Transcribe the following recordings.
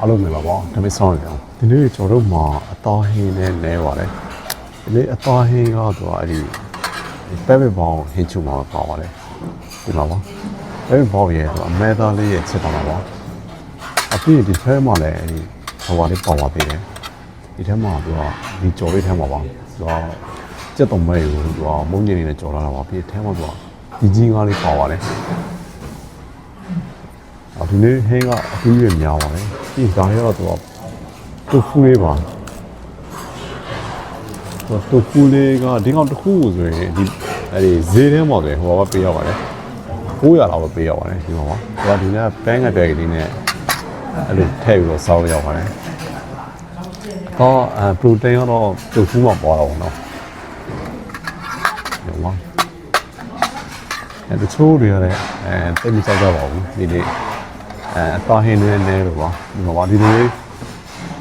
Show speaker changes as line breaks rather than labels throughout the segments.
အားလုံးမင်္ဂလာပါဒါပေမဲ့ဆောင်းရအောင်ဒီနေ့ကျွန်တော်တို့မှာအသားဟင်းနဲ့လဲပါတယ်ဒီနေ့အသားဟင်းကတော့အဲ့ဒီပဲပဲပေါင်းဟင်းချုံမှာပါပါတယ်ဒီမှာပါပဲပဲပေါင်းရဲ့ဆိုအမဲသားလေးရဲ့ချက်ပါမှာပါအပြည့်ဒီထဲမှာလည်းအဲ့ဒီဟိုပါလေးပေါပါသေးတယ်ဒီထဲမှာသူကဒီကြော်လေးထဲမှာပါသူကစက်တုံမဲကိုသူကမုန်းကြီးနေနဲ့ကြော်လာတာပါပြီးထဲမှာသူကဒီကြီးငါးလေးပါပါတယ် အခုနေ့ဟင်းကအပြီးရများပါတယ်ပြီးဒါရတော့တော့တူဖူလေးပါတော့တူဖူလေးကဒီကောင်တစ်ခုကိုဆိုရင်ဒီအဲဒီဈေးထဲမှာဆိုရင်ဟိုကပေးရပါတယ်900လောက်ပဲပေးရပါတယ်ဒီမှာပါဒါဒီနေ့ပန်းငတ်တဲ့ကလေးနဲ့အဲ့လိုထည့်ပြီးတော့စောင်းရအောင်ပါတယ်တော့အဲပရိုတိန်းကတော့တူဖူမှာပေါ်တော့နော်ဒီမှာအဲတချို့တွေရတယ်အဲတိတ်မကြောက်ကြပါဘူးဒီနေ့ အဲအသားဟင်းလေးနဲလို့ပါဒီမှာပါဒီလိုလေး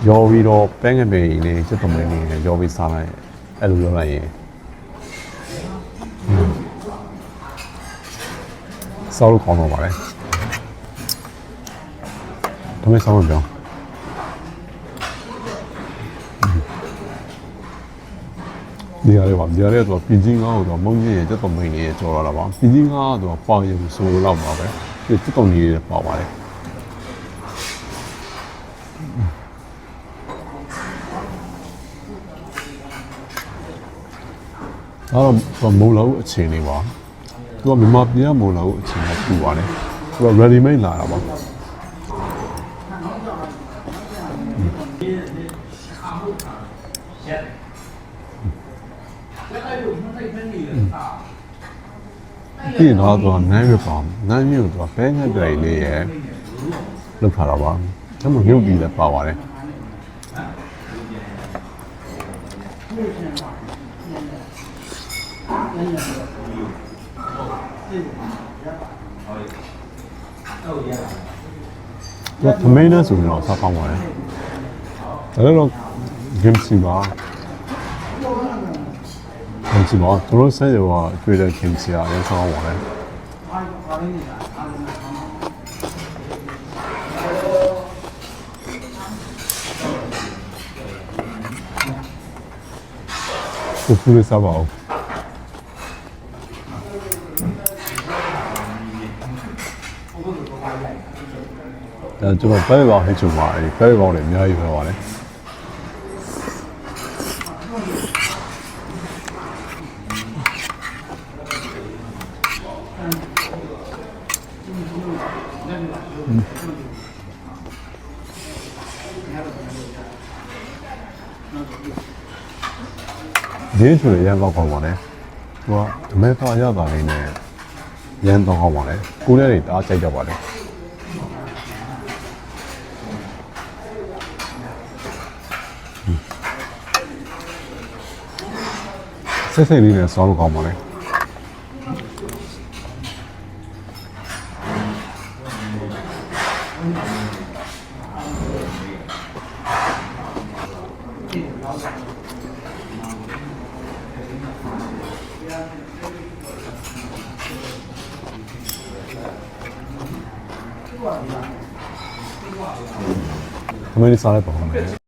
ရောပြီးတော့ပဲငပေလေးစက်တမင်းလေးရောပြီးစားလိုက်အဲ့လိုလုပ်လိုက်ရင်စားလို့ကောင်းတော့ပါလေဒါမဲ့စားမပြောင်းဒီရလေးပါဒီရလေးတော့ပြင်ကြီးငါ့ကိုတော့မုံကြီးရဲ့စက်တမင်းလေးကြော်လာတာပါပြင်ကြီးငါ့ကတော့ပါရုံဆိုတော့ပါပဲဒီစက်တမင်းလေးပါပါတယ် အဲ့တော့မုံလောက်အခြေအနေပါသူကမြန်မာပြည်ကမုံလောက်အခြေအနေပြပါလေသူက ready made လာတာပါဒီတော့တော့နိုင်ရပါနိုင်ရတော့ဘဲငှက်တွေလေးရလောက်ထားတာပါကျွန်တော်မြုပ်ပြီးလည်းပါပါတယ် သူကသမင်းနဲ့ဆိုရင်တော့စားကောင်းပါတယ်ဒါလည်းတော့ game စီပါ game စီပါသူတို့ဆက်ရောတွေ့တဲ့ game စီအားလည်းစားကောင်းပါတယ်ကိုဖူးလေးစားပါဦးဒါကျွန်တော်ပဲပေါင်းဟိတ်ချုံပါတ ယ်ပဲပေါင်းလည်းအများကြီးပဲပါတယ်ဒီဆိုရင်ရန်ကောက် ကောင်းပါလေသူကဓမဲသားရတာလေးနဲ့ရန်တော့ကောင်းပါလေကိုယ်လည်းတွေအားကြိုက်ကြပါလေဆက်ဆက်လေးနဲ့စောလို့ကောင်းပါလေအမေ လေးစားလိုက်ပါဦးမယ်